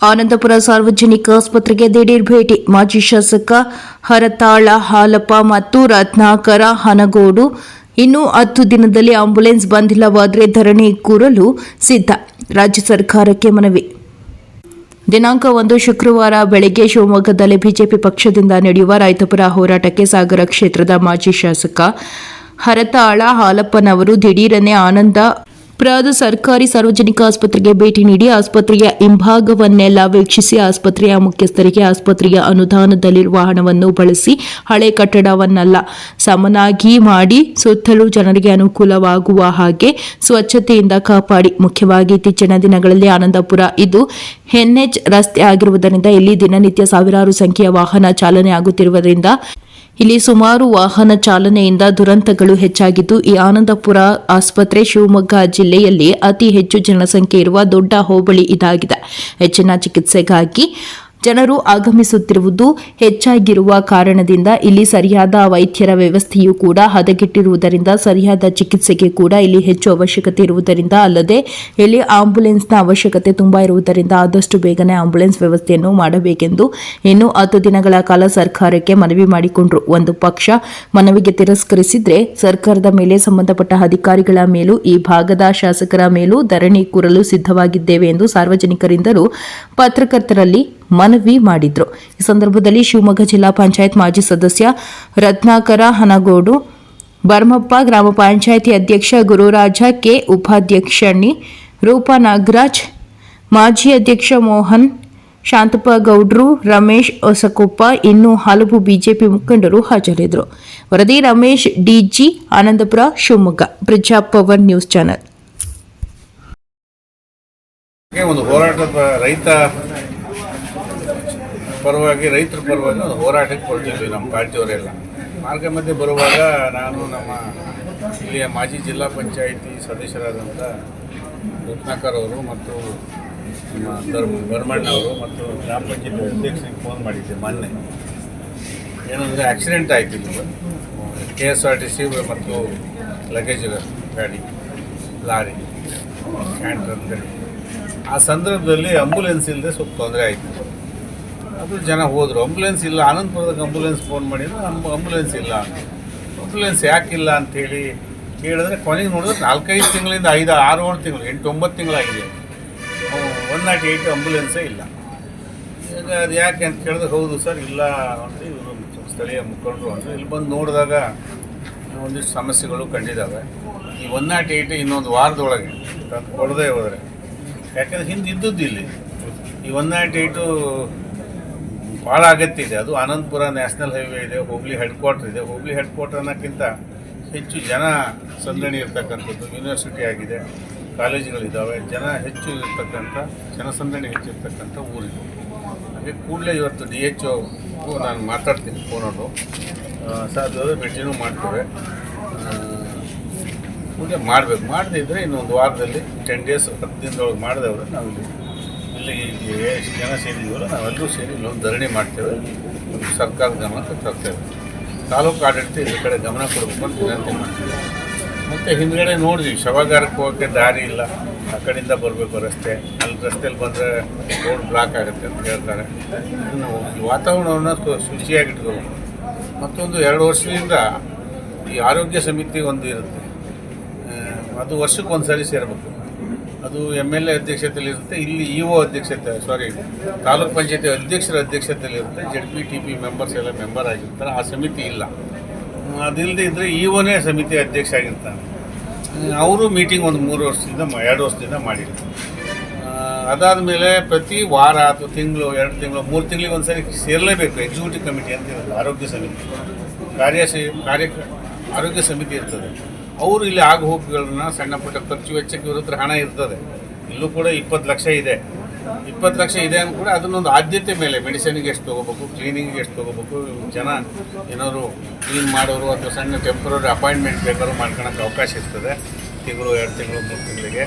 ಆನಂದಪುರ ಸಾರ್ವಜನಿಕ ಆಸ್ಪತ್ರೆಗೆ ದಿಢೀರ್ ಭೇಟಿ. ಮಾಜಿ ಶಾಸಕ ಹರತಾಳ ಹಾಲಪ್ಪ ಮತ್ತು ರತ್ನಾಕರ ಹನಗೋಡು. ಇನ್ನು ಹತ್ತು ದಿನದಲ್ಲಿ ಆಂಬ್ಯುಲೆನ್ಸ್ ಬಂದಿಲ್ಲವಾದರೆ ಧರಣಿ ಕೂರಲು ಸಿದ್ಧ. ರಾಜ್ಯ ಸರ್ಕಾರಕ್ಕೆ ಮನವಿ. ದಿನಾಂಕ ಒಂದು ಶುಕ್ರವಾರ ಬೆಳಗ್ಗೆ ಶಿವಮೊಗ್ಗದಲ್ಲಿ ಬಿಜೆಪಿ ಪಕ್ಷದಿಂದ ನಡೆಯುವ ರೈತಪರ ಹೋರಾಟಕ್ಕೆ ಸಾಗರ ಕ್ಷೇತ್ರದ ಮಾಜಿ ಶಾಸಕ ಹರತಾಳ ಹಾಲಪ್ಪನವರು ದಿಢೀರನೆ ಆನಂದ ಪುರದ ಸರ್ಕಾರಿ ಸಾರ್ವಜನಿಕ ಆಸ್ಪತ್ರೆಗೆ ಭೇಟಿ ನೀಡಿ ಆಸ್ಪತ್ರೆಯ ಹಿಂಭಾಗವನ್ನೆಲ್ಲ ವೀಕ್ಷಿಸಿ ಆಸ್ಪತ್ರೆಯ ಮುಖ್ಯಸ್ಥರಿಗೆ ಆಸ್ಪತ್ರೆಯ ಅನುದಾನದಲ್ಲಿರುವ ಹಣವನ್ನು ಬಳಸಿ ಹಳೆ ಕಟ್ಟಡವನ್ನೆಲ್ಲ ಸಮನಾಗಿ ಮಾಡಿ ಸುತ್ತಲೂ ಜನರಿಗೆ ಅನುಕೂಲವಾಗುವ ಹಾಗೆ ಸ್ವಚ್ಛತೆಯಿಂದ ಕಾಪಾಡಿ. ಮುಖ್ಯವಾಗಿ ಇತ್ತೀಚಿನ ದಿನಗಳಲ್ಲಿ ಆನಂದಪುರ. ಇದು ಎನ್ಎಚ್ ರಸ್ತೆ ಆಗಿರುವುದರಿಂದ ಇಲ್ಲಿ ದಿನನಿತ್ಯ ಸಾವಿರಾರು ಸಂಖ್ಯೆಯ ವಾಹನ ಚಾಲನೆ ಆಗುತ್ತಿರುವುದರಿಂದ ಇಲ್ಲಿ ಸುಮಾರು ವಾಹನ ಚಾಲನೆಯಿಂದ ದುರಂತಗಳು ಹೆಚ್ಚಾಗಿದ್ದು, ಈ ಆನಂದಪುರ ಆಸ್ಪತ್ರೆ ಶಿವಮೊಗ್ಗ ಜಿಲ್ಲೆಯಲ್ಲಿ ಅತಿ ಹೆಚ್ಚು ಜನಸಂಖ್ಯೆ ಇರುವ ದೊಡ್ಡ ಹೋಬಳಿ ಇದಾಗಿದೆ. ಹೆಚ್ಚಿನ ಚಿಕಿತ್ಸೆಗಾಗಿ ಜನರು ಆಗಮಿಸುತ್ತಿರುವುದು ಹೆಚ್ಚಾಗಿರುವ ಕಾರಣದಿಂದ ಇಲ್ಲಿ ಸರಿಯಾದ ವೈದ್ಯರ ವ್ಯವಸ್ಥೆಯೂ ಕೂಡ ಹದಗೆಟ್ಟಿರುವುದರಿಂದ, ಸರಿಯಾದ ಚಿಕಿತ್ಸೆಗೆ ಕೂಡ ಇಲ್ಲಿ ಹೆಚ್ಚು ಅವಶ್ಯಕತೆ ಇರುವುದರಿಂದ ಅಲ್ಲದೆ ಇಲ್ಲಿ ಆಂಬ್ಯುಲೆನ್ಸ್ನ ಅವಶ್ಯಕತೆ ತುಂಬಾ ಇರುವುದರಿಂದ ಆದಷ್ಟು ಬೇಗನೆ ಆಂಬ್ಯುಲೆನ್ಸ್ ವ್ಯವಸ್ಥೆಯನ್ನು ಮಾಡಬೇಕೆಂದು ಇನ್ನು ಹತ್ತು ದಿನಗಳ ಕಾಲ ಸರ್ಕಾರಕ್ಕೆ ಮನವಿ ಮಾಡಿಕೊಂಡರು. ಒಂದು ಪಕ್ಷ ಮನವಿಗೆ ತಿರಸ್ಕರಿಸಿದ್ರೆ ಸರ್ಕಾರದ ಮೇಲೆ ಸಂಬಂಧಪಟ್ಟ ಅಧಿಕಾರಿಗಳ ಮೇಲೂ, ಈ ಭಾಗದ ಶಾಸಕರ ಮೇಲೂ ಧರಣಿ ಕೂರಲು ಸಿದ್ಧವಾಗಿದ್ದೇವೆ ಎಂದು ಸಾರ್ವಜನಿಕರಿಂದಲೂ ಪತ್ರಕರ್ತರಲ್ಲಿ ಮನವಿ ಮಾಡಿದ್ರು. ಈ ಸಂದರ್ಭದಲ್ಲಿ ಶಿವಮೊಗ್ಗ ಜಿಲ್ಲಾ ಪಂಚಾಯತ್ ಮಾಜಿ ಸದಸ್ಯ ರತ್ನಾಕರ ಹನಗೋಡು, ಬರ್ಮಪ್ಪ ಗ್ರಾಮ ಪಂಚಾಯಿತಿ ಅಧ್ಯಕ್ಷ ಗುರುರಾಜ ಕೆ ಉಪಾಧ್ಯಕ್ಷಣಿ, ರೂಪಾ ನಾಗರಾಜ್, ಮಾಜಿ ಅಧ್ಯಕ್ಷ ಮೋಹನ್, ಶಾಂತಪ್ಪ ಗೌಡ್ರು, ರಮೇಶ್ ಹೊಸಕೊಪ್ಪ, ಇನ್ನೂ ಹಲವು ಬಿಜೆಪಿ ಮುಖಂಡರು ಹಾಜರಿದ್ದರು. ವರದಿ ರಮೇಶ್, ಡಿಜಿ ಆನಂದಪುರ, ಶಿವಮೊಗ್ಗ. ಪ್ರಜಾ ಪವರ್ ನ್ಯೂಸ್ ಚಾನೆಲ್. ಒಂದು ಹೋರಾಟದ ರೈತ ಪರವಾಗಿ ರೈತರ ಪರವಾಗಿ ನಾವು ಹೋರಾಟಕ್ಕೆ ಕೊಡ್ತಿದ್ವಿ ನಮ್ಮ ಪಾರ್ಟಿಯವರೆಲ್ಲ ಮಾರ್ಗ ಮಧ್ಯೆ ಬರುವಾಗ ನಾನು ನಮ್ಮ ಇಲ್ಲಿಯ ಮಾಜಿ ಜಿಲ್ಲಾ ಪಂಚಾಯಿತಿ ಸದಸ್ಯರಾದಂಥ ರತ್ನಾಕರ್ ಅವರು ಮತ್ತು ನಮ್ಮ ಧರ್ಮ ಅವರು ಮತ್ತು ಗ್ರಾಮ ಪಂಚಾಯತಿ ಅಧ್ಯಕ್ಷರಿಗೆ ಫೋನ್ ಮಾಡಿದ್ದೆ ಮೊನ್ನೆ. ಏನಂದರೆ ಆಕ್ಸಿಡೆಂಟ್ ಆಯಿತು K S R T C ಮತ್ತು ಲಗೇಜ್ ಗಾಡಿ, ಲಾರಿ ಕ್ಯಾಂಟರ್ ಅಂತೇಳಿ ಆ ಸಂದರ್ಭದಲ್ಲಿ ಆಂಬುಲೆನ್ಸ್ ಇಲ್ಲದೆ ಸ್ವಲ್ಪ ತೊಂದರೆ ಆಯಿತು. ಅದು ಜನ ಹೋದರು. ಆಂಬುಲೆನ್ಸ್ ಇಲ್ಲ. ಆನಂದಪುರದಾಗ ಆಂಬುಲೆನ್ಸ್ ಫೋನ್ ಮಾಡಿದ್ರು. ನಮ್ಮ ಆಂಬ್ಯುಲೆನ್ಸ್ ಇಲ್ಲ. ಅಂಬುಲೆನ್ಸ್ ಯಾಕಿಲ್ಲ ಅಂಥೇಳಿ ಕೇಳಿದ್ರೆ ಕೊನೆಗೆ ನೋಡಿದ್ರೆ ನಾಲ್ಕೈದು ತಿಂಗಳಿಂದ ಐದು, ಆರು ಏಳು ತಿಂಗಳು, ಎಂಟು, ಒಂಬತ್ತು ತಿಂಗಳಾಗಿದೆ. ಒನ್ ನಾಟ್ ಏಯ್ಟ್ ಅಂಬುಲೆನ್ಸೇ ಇಲ್ಲ. ಈಗ ಅದು ಯಾಕೆ ಅಂತ ಕೇಳಿದ್ರೆ, ಹೌದು ಸರ್, ಇಲ್ಲ ಅಂತ ಇವರು ಸ್ಥಳೀಯ ಮುಖಂಡರು ಅಂದರೆ ಇಲ್ಲಿ ಬಂದು ನೋಡಿದಾಗ ಒಂದಿಷ್ಟು ಸಮಸ್ಯೆಗಳು ಕಂಡಿದ್ದಾವೆ. ಈ ಒನ್ ನಾಟ್ ಏಯ್ಟ್ ಇನ್ನೊಂದು ವಾರದೊಳಗೆ ಕೊಡದೇ ಹೋದರೆ. ಯಾಕಂದ್ರೆ ಹಿಂದೆ ಇದ್ದದ್ದು ಇಲ್ಲಿ. ಈ ಒನ್ ನಾಟ್ ಏಯ್ಟು ಭಾಳ ಅಗತ್ಯ ಇದೆ. ಅದು ಆನಂದಪುರ ನ್ಯಾಷನಲ್ ಹೈವೇ ಇದೆ ಹುಬ್ಳಿ ಹೆಡ್ ಕ್ವಾರ್ಟರ್ ಇದೆ. ಹುಬ್ಳಿ ಹೆಡ್ ಕ್ವಾರ್ಟರ್ ಅನ್ನೋಕ್ಕಿಂತ ಹೆಚ್ಚು ಜನ ಸಂದಣಿ ಇರ್ತಕ್ಕಂಥದ್ದು, ಯೂನಿವರ್ಸಿಟಿ ಆಗಿದೆ ಕಾಲೇಜುಗಳಿದ್ದಾವೆ ಜನ ಹೆಚ್ಚು ಇರ್ತಕ್ಕಂಥ ಜನಸಂದಣಿ ಹೆಚ್ಚಿರ್ತಕ್ಕಂಥ ಊರಿದೆ. ಹಾಗೆ ಕೂಡಲೇ ಇವತ್ತು ಡಿ ಎಚ್ ಓ ನಾನು ಮಾತಾಡ್ತೀನಿ ಫೋನನ್ನು ಸಾಧ್ಯವಾದ ಭೇಟಿನೂ ಮಾಡ್ತೇವೆ. ಕೂಡಲೇ ಮಾಡಬೇಕು. ಮಾಡದೇ ಇದ್ದರೆ ಇನ್ನೊಂದು ವಾರದಲ್ಲಿ ಟೆನ್ ಡೇಸ್ ಹತ್ತು ದಿನದೊಳಗೆ ಮಾಡಿದವರು ನಾವು ಇಲ್ಲಿ ಇಲ್ಲಿ ಎಷ್ಟು ಜನ ಸೇರಿದ್ದೀವಲ್ಲ ನಾವೆಲ್ಲರೂ ಸೇರಿ ಇಲ್ಲೊಂದು ಧರಣಿ ಮಾಡ್ತೇವೆ. ಒಂದು ಸರ್ಕಾರದ ಗಮನಕ್ಕೆ ತರ್ತೇವೆ ತಾಲೂಕು ಆಡಳಿತ ಇದ್ರ ಕಡೆ ಗಮನ ಕೊಡಬೇಕು ಅಂತ ವಿನಂತಿ ಮಾಡ್ತೀವಿ. ಮತ್ತು ಹಿಂದ್ಗಡೆ ನೋಡಿದ್ವಿ, ಶವಾಗಾರಕ್ಕೆ ಹೋಗೋಕ್ಕೆ ದಾರಿ ಇಲ್ಲ. ಆ ಕಡೆಯಿಂದ ಬರಬೇಕು ರಸ್ತೆ. ಅಲ್ಲಿ ರಸ್ತೆಯಲ್ಲಿ ಬಂದರೆ ರೋಡ್ ಬ್ಲಾಕ್ ಆಗುತ್ತೆ ಅಂತ ಹೇಳ್ತಾರೆ. ಈ ವಾತಾವರಣವನ್ನು ಶುಚಿಯಾಗಿಟ್ಕೋಬೇಕು. ಮತ್ತೊಂದು ಎರಡು ವರ್ಷದಿಂದ ಈ ಆರೋಗ್ಯ ಸಮಿತಿ ಒಂದು ಇರುತ್ತೆ ಅದು ವರ್ಷಕ್ಕೆ ಒಂದು ಸರಿ ಸೇರಬೇಕು. ಅದು ಎಂ ಎಲ್ ಎ ಅಧ್ಯಕ್ಷತೆಯಲ್ಲಿ ಇರುತ್ತೆ ಇಲ್ಲಿ ಇ ಒ ಅಧ್ಯಕ್ಷತೆ ಸಾರಿ ತಾಲೂಕ್ ಪಂಚಾಯತಿ ಅಧ್ಯಕ್ಷರ ಅಧ್ಯಕ್ಷತೆಯಲ್ಲಿ ಇರುತ್ತೆ Z P T P members ಎಲ್ಲ ಮೆಂಬರ್ ಆಗಿರ್ತಾರೆ, ಆ ಸಮಿತಿ ಇಲ್ಲ. ಅದಿಲ್ಲದೆ ಇದ್ದರೆ ಇ ಒನೇ ಸಮಿತಿ ಅಧ್ಯಕ್ಷ ಆಗಿರ್ತಾನೆ. ಅವರು ಮೀಟಿಂಗ್ ಒಂದು ಮೂರು ವರ್ಷದಿಂದ ಎರಡು ವರ್ಷದಿಂದ ಮಾಡಿದ್ರು ಅದಾದ ಮೇಲೆ ಪ್ರತಿ ವಾರ ಅಥವಾ ತಿಂಗಳು, ಎರಡು ತಿಂಗಳು, ಮೂರು ತಿಂಗಳಿಗೆ ಒಂದು ಸರಿ ಸೇರಲೇಬೇಕು ಎಕ್ಸಿಕ್ಯೂಟಿವ್ ಕಮಿಟಿ ಅಂತ ಆರೋಗ್ಯ ಸಮಿತಿ. ಕಾರ್ಯ ಕಾರ್ಯ, ಆರೋಗ್ಯ ಸಮಿತಿ ಇರ್ತದೆ. ಅವರು ಇಲ್ಲಿ ಆಗ ಹೋಗುಗಳನ್ನ ಸಣ್ಣ ಪುಟ್ಟ ಖರ್ಚು ವೆಚ್ಚಕ್ಕೆ ಇವ್ರ ಹಣ ಇರ್ತದೆ. ಇಲ್ಲೂ ಕೂಡ ಇಪ್ಪತ್ತು ಲಕ್ಷ ಇದೆ. ಇಪ್ಪತ್ತು ಲಕ್ಷ ಇದೆ ಅಂದ್ರೆ ಕೂಡ ಅದನ್ನೊಂದು ಆದ್ಯತೆ ಮೇಲೆ ಮೆಡಿಸಿನ್ಗೆ ಎಷ್ಟು ತೊಗೋಬೇಕು, ಕ್ಲೀನಿಂಗ್ಗೆ ಎಷ್ಟು ತೊಗೋಬೇಕು, ಜನ ಏನಾದ್ರು ಕ್ಲೀನ್ ಮಾಡೋರು ಅಥವಾ ಸಣ್ಣ ಟೆಂಪ್ರರಿ ಅಪಾಯಿಂಟ್ಮೆಂಟ್ ಬೇಕಾದ್ರು ಮಾಡ್ಕೊಳಕ್ಕೆ ಅವಕಾಶ ಇರ್ತದೆ. ತಿಂಗಳು, ಎರಡು ತಿಂಗಳು, ಮೂರು ತಿಂಗಳಿಗೆ.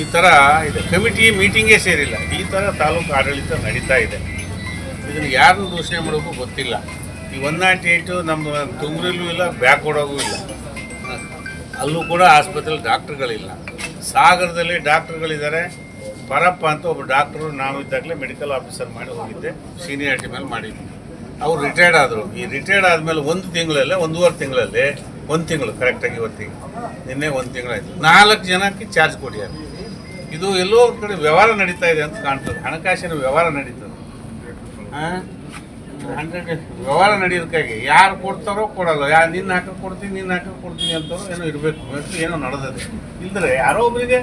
ಈ ಥರ ಇದು. ಕಮಿಟಿ ಮೀಟಿಂಗೇ ಸೇರಿಲ್ಲ. ಈ ಥರ ತಾಲೂಕು ಆಡಳಿತ ನಡೀತಾ ಇದೆ. ಇದನ್ನು ಯಾರನ್ನು ದೂಷಣೆ ಮಾಡೋಕ್ಕೂ ಗೊತ್ತಿಲ್ಲ. ಈ ಒನ್ ನಾಟ್ ಏಯ್ಟು ನಮ್ಮ ತುಮರಿಲೂ ಇಲ್ಲ, ಬ್ಯಾಕ್ವರ್ಡಾಗೂ ಇಲ್ಲ. ಅಲ್ಲೂ ಕೂಡ ಆಸ್ಪತ್ರೆಯಲ್ಲಿ ಡಾಕ್ಟ್ರುಗಳಿಲ್ಲ. ಸಾಗರದಲ್ಲಿ ಡಾಕ್ಟ್ರುಗಳಿದ್ದಾರೆ. ಪರಪ್ಪ ಅಂತ ಒಬ್ಬ ಡಾಕ್ಟ್ರು ನಾವಿದ್ದಾಗಲೇ ಮೆಡಿಕಲ್ ಆಫೀಸರ್ ಮಾಡಿ ಹೋಗಿದ್ದೆ. ಸೀನಿಯಾರಿಟಿ ಮೇಲೆ ಮಾಡಿದ್ದೆ ಅವ್ರು ರಿಟೈರ್ಡ್ ಆದರು. ಈ ರಿಟೈರ್ಡ್ ಆದಮೇಲೆ ಒಂದು ತಿಂಗಳಲ್ಲೇ, ಒಂದೂವರೆ ತಿಂಗಳಲ್ಲಿ, ಒಂದು ತಿಂಗಳು ಕರೆಕ್ಟಾಗಿ ಇವತ್ತಿಗೆ, ನಿನ್ನೆ ಒಂದು ತಿಂಗಳಾಯಿತು ನಾಲ್ಕು ಜನಕ್ಕೆ ಚಾರ್ಜ್ ಕೊಡಿಯಾರ ಇದು ಎಲ್ಲೋ ಕಡೆ ವ್ಯವಹಾರ ನಡೀತಾ ಇದೆ ಅಂತ ಕಾಣ್ತದೆ. ಹಣಕಾಸಿನ ವ್ಯವಹಾರ ನಡೀತದೆ. ವ್ಯವಹಾರ ನಡೆಯೋದಕ್ಕಾಗಿ. ಯಾರು ಕೊಡ್ತಾರೋ ಕೊಡಲ್ಲ. ಯಾ ನಿನ್ನ ಹಾಕಿ ಕೊಡ್ತೀನಿ, ನಿನ್ನ ಹಾಕಿ ಕೊಡ್ತೀನಿ ಅಂತ ಏನೋ ಇರಬೇಕು. ಏನೋ ನಡೆದಿದೆ ಇಲ್ಲದ್ರೆ ಯಾರೋ ಒಬ್ಬರಿಗೆ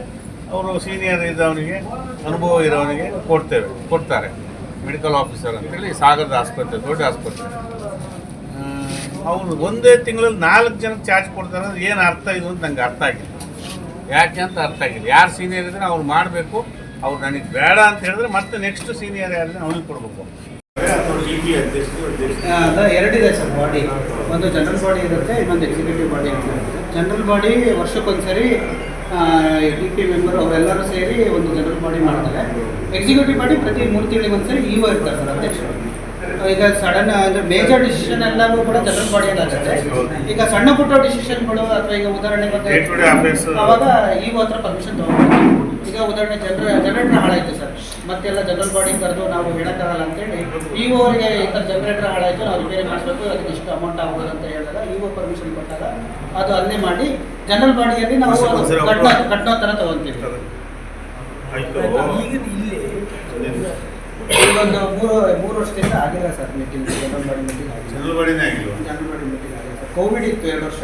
ಅವರು ಸೀನಿಯರ್ ಇದ್ದವನಿಗೆ, ಅನುಭವ ಇರೋವನಿಗೆ ಕೊಡ್ತೇವೆ, ಕೊಡ್ತಾರೆ. ಮೆಡಿಕಲ್ ಆಫೀಸರ್ ಅಂತೇಳಿ ಸಾಗರದ ಆಸ್ಪತ್ರೆ, ದೊಡ್ಡ ಆಸ್ಪತ್ರೆ. ಅವರು ಒಂದೇ ತಿಂಗಳಲ್ಲಿ ನಾಲ್ಕು ಜನಕ್ಕೆ ಚಾರ್ಜ್ ಕೊಡ್ತಾರೆ ಅಂದ್ರೆ ಏನು ಅರ್ಥ ಇದು ಅಂತ ನಂಗೆ ಅರ್ಥ ಆಗಿಲ್ಲ. ಯಾಕೆ ಅಂತ ಅರ್ಥ ಆಗಿಲ್ಲ. ಯಾರು ಸೀನಿಯರ್ ಇದ್ದರೆ ಅವ್ರು ಮಾಡಬೇಕು, ಅವ್ರು ನನಗೆ ಬೇಡ ಅಂತ ಹೇಳಿದ್ರೆ ಮತ್ತೆ ನೆಕ್ಸ್ಟ್ ಸೀನಿಯರ್ ಯಾರಿದ್ರೆ ಅವನಿಗೆ ಕೊಡಬೇಕು. ಅದು ಎರಡಿದೆ ಸರ್ ಬಾಡಿ. ಒಂದು ಜನರಲ್ ಬಾಡಿ ಇರುತ್ತೆ ಇನ್ನೊಂದು ಎಕ್ಸಿಕ್ಯೂಟಿವ್ ಬಾಡಿ ಅಂತ ಇರುತ್ತೆ. ಜನರಲ್ ಬಾಡಿ ವರ್ಷಕ್ಕೊಂದ್ಸರಿ ಡಿ ಪಿ ಮೆಂಬರ್ ಅವರೆಲ್ಲರೂ ಸೇರಿ ಒಂದು ಜನರಲ್ ಬಾಡಿ ಮಾಡ್ತಾರೆ. ಎಕ್ಸಿಕ್ಯೂಟಿವ್ ಬಾಡಿ ಪ್ರತಿ ಮೂರು ತಿಂಗಳಿಗೆ ಒಂದ್ಸರಿ ಇ ಒ ಇರ್ತಾರೆ ಸರ್ ಅಧ್ಯಕ್ಷರು. ಈಗ ಸಡನ್ ಅಂದರೆ ಮೇಜರ್ ಡಿಸಿಷನ್ ಎಲ್ಲವೂ ಕೂಡ ಜನರಲ್ ಬಾಡಿ ಆಗುತ್ತೆ. ಈಗ ಸಣ್ಣ ಪುಟ್ಟ ಡಿಸಿಷನ್ಗಳು ಅಥವಾ ಈಗ ಉದಾಹರಣೆ day ಅವಾಗ ಈ ಹತ್ರ ಪರ್ಮಿಷನ್ ತಗೊಂಡು ಈಗ ಉದಾಹರಣೆ ಜನರ ಜನರೇಟರ್ ಹಾಳಾಯ್ತು ಸರ್. ಮತ್ತೆಲ್ಲ ಜನರಲ್ ಬಾಡಿ ಕರೆದು ನಾವು ಹೇಳಕ್ಕಾಗಲ್ಲ ಅಂತೇಳಿ ನೀವು ಅವರಿಗೆ ಈ ಥರ ಜನರೇಟರ್ ಹಾಳಾಯ್ತು ನಾವು ರಿಪೇರಿ ಮಾಡಿಸ್ಬೇಕು ಅದಕ್ಕೆ ಇಷ್ಟು ಅಮೌಂಟ್ ಆಗ್ಬೋದು ಅಂತ ಹೇಳಿದಾಗ ಇ ಒ ಪರ್ಮಿಷನ್ ಕೊಟ್ಟಾಗ ಅದು ಅಲ್ಲೇ ಮಾಡಿ ಜನರಲ್ ಬಾಡಿಯಲ್ಲಿ ನಾವು ಕಟ್ಟೋ ಕಟ್ಟೋ ಥರ ತಗೊಂತೀವಿ. ಒಂದು ಮೂರು ಮೂರು ವರ್ಷದಿಂದ ಆಗಿಲ್ಲ sir meeting general body meeting ಆಗಿಲ್ಲ. ಜನರಲ್ ಬಾಡಿನೇ ಆಗಿಲ್ವ ಜನರಲ್ ಬಾಡಿ ಮೀಟಿಂಗ್ ಆಗಿಲ್ಲ ಸರ್. ಕೋವಿಡ್ ಇತ್ತು ಎರಡು ವರ್ಷ.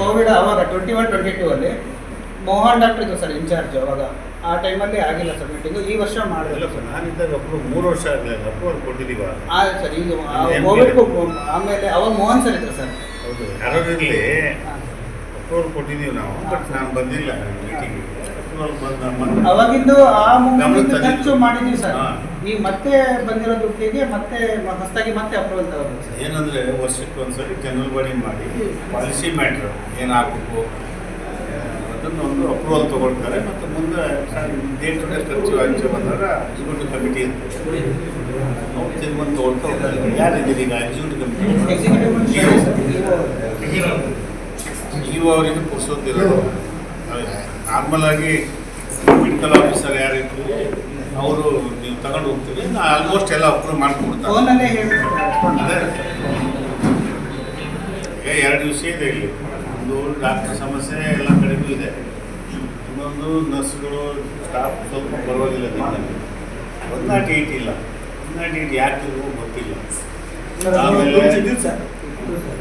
ಕೋವಿಡ್ ಅವಾಗ ಟ್ವೆಂಟಿ ಒನ್ ಟ್ವೆಂಟಿ ಟೂ ಅಲ್ಲಿ ಮೋಹನ್ ಡಾಕ್ಟರ್ ಇದ್ದು ಸರ್ ಇನ್ಚಾರ್ಜ್ ಅವಾಗ. ಆ ಟೈಮಲ್ಲಿ ಆಗಿಲ್ಲ ಸರ್ ಮೀಟಿಂಗು ಈ ವರ್ಷ ಮಾಡಬೇಕು ಸರ್ ನಾನಿದ್ದಾಗ ಅಪ್ರೂವ್ ಮೂರು ವರ್ಷ ಆಗಲಿಲ್ಲ ಅಪ್ರೂವಲ್ ಕೊಟ್ಟಿದ್ದೀವ ಆಯ್ತು ಸರ್ ಈಗ ಏನು ಕೋವಿಡ್ ಆಮೇಲೆ ಅವಾಗ ಮೋಹನ್ ಸರ್ ಇದ್ರು ಸರ್. ಹೌದು ಯಾರೋ ಇರಲಿ. ಅಪ್ರೂವಲ್ ಕೊಟ್ಟಿದ್ದೀವಿ ನಾವು ಬಟ್ ನಾನು ಬಂದಿಲ್ಲ ಮೀಟಿಂಗ್ ಅವಾಗಿದ್ದು ಆ ಮುಂದೆ. ಖರ್ಚು ಮಾಡಿದ್ದೀವಿ ಸರ್. ಈಗ ಮತ್ತೆ ಬಂದಿರೋ ದುಡ್ಡಿಗೆ ಮತ್ತೆ ಹೊಸದಾಗಿ ಮತ್ತೆ ಅಪ್ರೂವಲ್ ತಗೋಬೇಕು ಏನಂದ್ರೆ ವರ್ಷಕ್ಕೆ ಒಂದ್ಸರಿ ಜನರಲ್ ಬಾಡಿ ಮಾಡಿ ಪಾಲಿಸಿ ಮ್ಯಾಟ್ರ್ ಏನು ಅದನ್ನೊಂದು ಅಪ್ರೂವಲ್ ತಗೊಳ್ತಾರೆ. ಮತ್ತು ಮುಂದೆ ಡೇಟ್ ಟು ಡೇ ಖರ್ಚು ಹಂಚು ಬಂದಾಗ ಎಕ್ಸಿಕ್ಯೂಟಿವ್ ಕಮಿಟಿ ಅಂತ ಅವ್ರು ತೀರ್ಮಾನ ತೊಗೊಳ್ತಾ ಹೋಗ್ತಾರೆ. ಯಾರಿದ್ದೀರಿ ಈಗ? ಎಕ್ಸಿಕ್ಯೂಟಿವ್ ಕಮಿಟಿ ಇವು ಅವರಿಗೆ ಪುರ್ಸೋದಿರೋದು ನಾರ್ಮಲ್ ಆಗಿ ಮೆಡಿಕಲ್ ಆಫೀಸರ್ ಯಾರು ಇರ್ತೀರಿ ಅವರು ನೀವು ತಗೊಂಡು ಹೋಗ್ತೀವಿ. ಆಲ್ಮೋಸ್ಟ್ ಎಲ್ಲ ಅಪ್ರೂವ್ ಮಾಡ್ಕೊಡ್ತಾರೆ. ಅದೇ. ಎರಡು ದಿವಸ ಇದೆ ಇಲ್ಲಿ. ಒಂದು ಡಾಕ್ಟರ್ ಸಮಸ್ಯೆ ಎಲ್ಲ ಕಡಿಮೆ ಇದೆ. ಇನ್ನೊಂದು ನರ್ಸ್ಗಳು ಸ್ಟಾಫ್ ಸ್ವಲ್ಪ ಪರವಾಗಿಲ್ಲ ನಿಮ್ಮಲ್ಲಿ ಒನ್ ನಾಟ್ ಏಯ್ಟ್ ಇಲ್ಲ. ಒನ್ ನಾಟ್ ಏಯ್ಟ್ ಯಾಕೆ ಗೊತ್ತಿಲ್ಲ. ಆಮೇಲೆ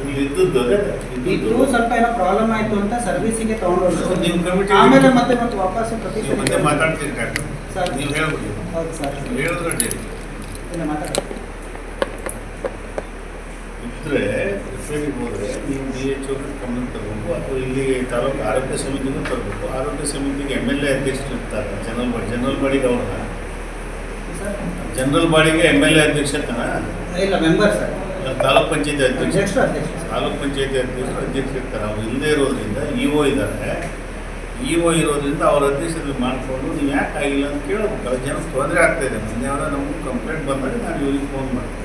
ಇಲ್ಲಿ ಇದ್ದದ್ದು ಅದೇ. ಇದು ಇದ್ದದ್ದು ಸ್ವಲ್ಪ ಏನೋ ಪ್ರಾಬ್ಲಮ್ ಆಯ್ತು ಅಂತ ಸರ್ವಿಸಿಗೆ ತಗೊಂಡು ನೀವು ಕಮಿಟಿ ಆಮೇಲೆ ಮತ್ತೆ ಮತ್ತೆ ವಾಪಸ್ ಪ್ರತಿ ನೀವು ಮತ್ತೆ ಮಾತಾಡ್ತೀರಿ ಡಾಕ್ಟರ್ ಸರ್. ನೀವು ಹೇಳ್ಬಿಡಿ. ಹೌದು ಸರ್. ನೀವು ಹೇಳಿದ್ರೆ. ಇಲ್ಲ ಮಾತಾಡಿ. ಇದ್ರೆ ರಿಪೇರಿಗೆ ಹೋದರೆ ನೀವು ಡಿ ಎಚ್ ಓ ಗಮನ ತರಬೇಕು ಅಥವಾ ಇಲ್ಲಿ ತಾಲೂಕು ಆರೋಗ್ಯ ಸಮಿತಿನೂ ತರಬೇಕು. ಆರೋಗ್ಯ ಸಮಿತಿಗೆ ಎಂ ಎಲ್ ಎ ಅಧ್ಯಕ್ಷರು ಇರ್ತಾರೆ ಜನರಲ್ ಬಾಡಿ ಜನರಲ್ ಬಾಡಿಗೆ ಅವ್ರನ್ನ ಜನರಲ್ ಬಾಡಿಗೆ ಎಂ ಎಲ್ ಎ ಅಧ್ಯಕ್ಷತನ ಇಲ್ಲ ಮೆಂಬರ್ ಸರ್ ತಾಲೂಕ್ ಪಂಚಾಯತಿ ಅಧ್ಯಕ್ಷ ತಾಲೂಕ್ ಪಂಚಾಯತಿ ಅಧ್ಯಕ್ಷರು ಅಧ್ಯಕ್ಷರು ಇರ್ತಾರೆ. ಅವ್ರು ಇಲ್ಲದೆ ಇರೋದ್ರಿಂದ ಇ ಒ ಇದ್ದಾರೆ. ಇ ಒ ಇರೋದ್ರಿಂದ ಅವ್ರ ಅಧ್ಯಕ್ಷದಲ್ಲಿ ಮಾಡಿಕೊಂಡು ನೀವು ಯಾಕೆ ಆಗಿಲ್ಲ ಅಂತ ಕೇಳಬೇಕು ಜನ ತೊಂದರೆ ಆಗ್ತಾಯಿದೆ ಮೊನ್ನೆ ಅವರ ನಮಗೂ ಕಂಪ್ಲೇಂಟ್ ಬಂದಾಗ ನಾನು ಇವ್ರಿಗೆ ಫೋನ್ ಮಾಡಿದೆ.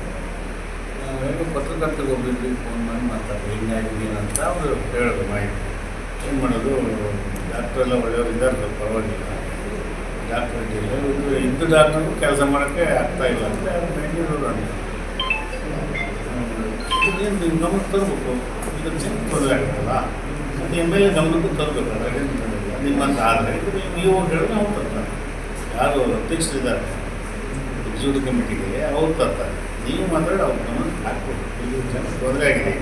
ನಾವೇನು ಪತ್ರಕರ್ತರಿಗೆ ಒಬ್ಬರಿಗೆ ಫೋನ್ ಮಾಡಿ ಮಾತಾಡಿದೆ ಹಿಂಗಾಗಿದೆ ಅಂತ ಅವರು ಹೇಳೋದು ಮಾಹಿತಿ. ಏನು ಮಾಡೋದು? ಡಾಕ್ಟ್ರ್ ಎಲ್ಲ ಒಳ್ಳೆಯವ್ರು ಇದ್ದಾರೆ ಪರವಾಗಿಲ್ಲ. ಡಾಕ್ಟ್ರ್ ಇದು ಇದ್ದು ಡಾಕ್ಟ್ರಿಗೂ ಕೆಲಸ ಮಾಡೋಕ್ಕೆ ಆಗ್ತಾ ಇಲ್ಲ ಅಂತ ಬೆಂಗಳೂರು ಅಂತ. ಏನು ನೀವು ಗಮನಕ್ಕೆ ತರಬೇಕು? ಇದು ಚಿಕ್ಕ ತೊಂದರೆ ಆಗುತ್ತಲ್ಲ ಅದು ಎಂ ಎಲ್ ಎ ಗಮನಕ್ಕೂ ತರಬೇಕಲ್ಲ. ನಿಮ್ಮಂತ ಆದರೆ ನೀವು ನೀವು ಹೇಳಿದ್ರೆ ಅವ್ರು ತರ್ತಾರೆ. ಯಾರು ಅಧ್ಯಕ್ಷರಿದ್ದಾರೆ? ಎಕ್ಸಿಕ್ಯೂಟಿವ್ ಕಮಿಟಿಗೆ ಅವ್ರು ತರ್ತಾರೆ. ನೀವು ಮಾತ್ರ ಅವ್ರ ಗಮನ ಹಾಕ್ಬೇಕು. ಇಲ್ಲಿ ಜನ ತೊಂದರೆ ಆಗಿದೆ.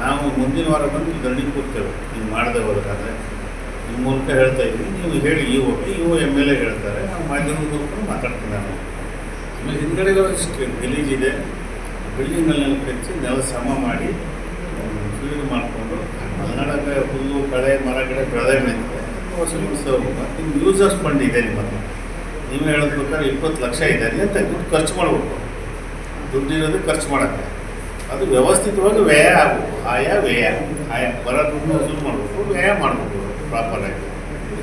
ನಾವು ಮುಂದಿನ ವಾರ ಬಂದು ಧರಣಿ ಕೂರ್ತೇವೆ. ನೀವು ಮಾಡದೆ ಹೋದ್ರೆ ನಿಮ್ಮ ಮೂಲಕ ಹೇಳ್ತಾ ಇದ್ದೀವಿ ನೀವು ಹೇಳಿ E O E O M L A ಹೇಳ್ತಾರೆ. ನಾವು ಮಾಧ್ಯಮದ ಮೂಲಕ ಮಾತಾಡ್ತೀನಿ ನಾನು ಆಮೇಲೆ ಹಿಂದ್ಗಡೆ ಇಷ್ಟು ಗಲೀಜ್ ಇದೆ. ಬಿಲ್ಡಿಂಗ್ನಲ್ಲಿ ಕಚ್ಚಿ ನೆಲ ಸಮ ಮಾಡಿ ಫೀಲ್ಡ್ ಮಾಡಿಕೊಂಡು ಕನ್ನಡಕ್ಕೆ ಹುಲ್ಲು, ಕಳೆ, ಮರ ಕಡೆ ಬೆಳೆದೇ ಮೇಲೆ ಹೊಸ ಮತ್ತು ಯೂಸರ್ಸ್ ಫಂಡ್ ಇದೆ ನಿಮ್ಮ ಹತ್ರ ನೀವು ಹೇಳೋದ್ ಪ್ರಕಾರ ಇಪ್ಪತ್ತು ಲಕ್ಷ ಇದೆ ಅಂತ ದುಡ್ಡು ಖರ್ಚು ಮಾಡಬೇಕು ದುಡ್ಡಿರೋದು ಖರ್ಚು ಮಾಡೋಕ್ಕೆ. ಅದು ವ್ಯವಸ್ಥಿತವಾಗಿ ವ್ಯಯ ಆಗಬೇಕು ಆಯಾ ವ್ಯಯ, ಆಯಾ ಬರೋ ದುಡ್ಡು ವಸೂಲು ಮಾಡಬೇಕು ವ್ಯಯ ಮಾಡಬೇಕು ಪ್ರಾಪರಾಗಿ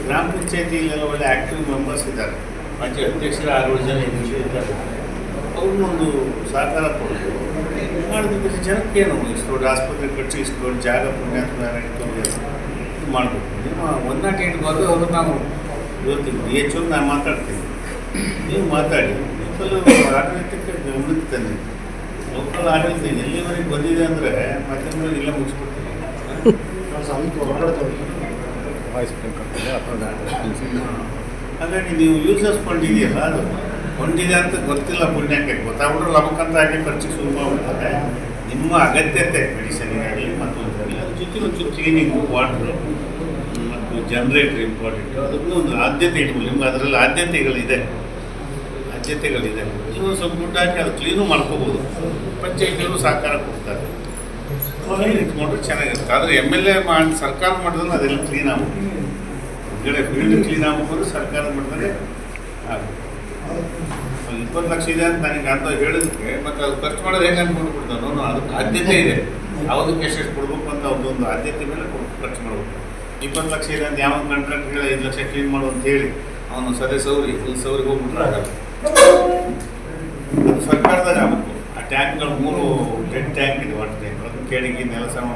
ಗ್ರಾಮ ಪಂಚಾಯತಿಯಲ್ಲೆಲ್ಲ ಒಳ್ಳೆ ಆ್ಯಕ್ಟಿವ್ ಮೆಂಬರ್ಸ್ ಇದ್ದಾರೆ. ಪಂಚಾಯತ್ ಅಧ್ಯಕ್ಷರ ಆರು ಜನ ಇದ್ದಾರೆ. ಅವ್ರನ್ನೊಂದು ಸಹಕಾರ ಕೊಡಬೇಕು. ಮಾಡಿದ್ರೆ ಜನಕ್ಕೆ ಏನು? ಇಷ್ಟು ದೊಡ್ಡ ಆಸ್ಪತ್ರೆ ಇಷ್ಟು ದೊಡ್ಡ ಜಾಗ ಪುಣ್ಯಾತ್ಮ ಇದು ಮಾಡಬೇಕು. ನಿಮ್ಮ ಒನ್ ನಾಟ್ ಏಟ್ ಬಂದು ಅವರು ನಾವು ಇವತ್ತಿನ ಹೆಚ್ಚು ನಾನು ಮಾತಾಡ್ತೀನಿ. ನೀವು ಮಾತಾಡಿ. ಲೋಕಲ್ ಆಡಳಿತಕ್ಕೆ ಗಮನಕ್ಕೆ ತನ್ನಿ ಲೋಕಲ್ ಆಡಳಿತ ಎಲ್ಲಿವರೆಗೆ ಬಂದಿದೆ ಅಂದರೆ ಮಾಧ್ಯಮದಲ್ಲಿ ಇಲ್ಲ ಮುಗಿಸ್ಬಿಡ್ತೀನಿ ಹಾಗಾಗಿ ನೀವು ಯೂಸರ್ಸ್ ಫಂಡ್ ಇದೆಯಲ್ಲ ಅದು? ಫಂಡ್ ಇದೆ ಅಂತ ಗೊತ್ತಿಲ್ಲ ಪುಣ್ಯಕ್ಕೆ. ಗೊತ್ತಾಗ್ಬಿಟ್ರೆ ನಮಗಂತ ಹಾಗೆ ಖರ್ಚು ಶುರು ಮಾಡ್ಬಿಡ್ತಾರೆ ನಿಮ್ಮ ಅಗತ್ಯತೆ ಮೆಡಿಸಿನಿಗಾಗಲಿ ಮತ್ತು ಅದ್ರ ಜೊತೆ ಒಂಚೂರು ನೀವು ವಾಟ್ರು ಮತ್ತು ಜನ್ರೇಟರ್ ಇಂಪಾರ್ಟೆಂಟು ಅದಕ್ಕೂ ಒಂದು ಆದ್ಯತೆ ಇಟ್ಕೊಳ್ಳಿ ನಿಮ್ಗೆ ಅದರಲ್ಲಿ ಆದ್ಯತೆಗಳಿದೆ. ಆದ್ಯತೆಗಳಿದೆ ನೀವು ಒಂದು ಸ್ವಲ್ಪ ಗುಡ್ಡ ಹಾಕಿ ಅದು ಕ್ಲೀನು ಮಾಡ್ಕೋಬೋದು. ಪಂಚಾಯತಿಯವರು ಸಹಕಾರ ಕೊಡ್ತಾರೆ. ಇಟ್ಕೊಂಡ್ರೆ ಚೆನ್ನಾಗಿರುತ್ತೆ. ಆದರೆ ಎಂ ಎಲ್ ಎ ಮಾಡಿ, ಸರ್ಕಾರ ಮಾಡಿದ್ರೆ ಅದೆಲ್ಲ ಕ್ಲೀನ್ ಆಗ್ಬೇಕು ಬಿಲ್ಡ್ ಫೀಲ್ಡ್ ಕ್ಲೀನ್ ಆಗ್ಬೇಕು ಸರ್ಕಾರ ಮಾಡಿದ್ರೆ ಇಪ್ಪತ್ತು ಲಕ್ಷ ಇದೆ ಅಂತ ನನಗೆ ಅಂತ ಹೇಳಿದಕ್ಕೆ ಮತ್ತೆ ಅದು ಖರ್ಚು ಮಾಡೋದು ಹೇಗೆ ಅನ್ಕೊಂಡ್ಬಿಡ್ತಾನೆ ನಾನು ಅದಕ್ಕೆ ಆದ್ಯತೆ ಇದೆ. ಯಾವುದಕ್ಕೆ ಎಷ್ಟೆಷ್ಟು ಕೊಡ್ಬೇಕು ಅಂತ ಒಂದು ಆದ್ಯತೆ ಮೇಲೆ ಖರ್ಚು ಮಾಡ್ಬೇಕು. ಇಪ್ಪತ್ತು ಲಕ್ಷ ಇದೆ ಅಂತ ಯಾವ ಕಾಂಟ್ರಾಕ್ಟ್ ಐದು ಲಕ್ಷ ಕ್ಲೀನ್ ಮಾಡು ಅಂತ ಹೇಳಿ ಅವನು ಸದಸ್ಯವ್ರಿ ಫುಲ್ ಸವ್ರಿಗೆ ಹೋಗ್ಬಿಟ್ರೆ ಆಗಲ್ಲ. ಸರ್ಕಾರದಾಗ ಆಗಬೇಕು. ಆ ಟ್ಯಾಂಕ್ಗಳು ಮೂರು ಟೆನ್ ಟ್ಯಾಂಕ್ ಇದೆ ವಾಟರ್ ಟ್ಯಾಂಕ್ ಅದನ್ನ ಕೇಳಿಗೆ ನೆಲ ಸಮ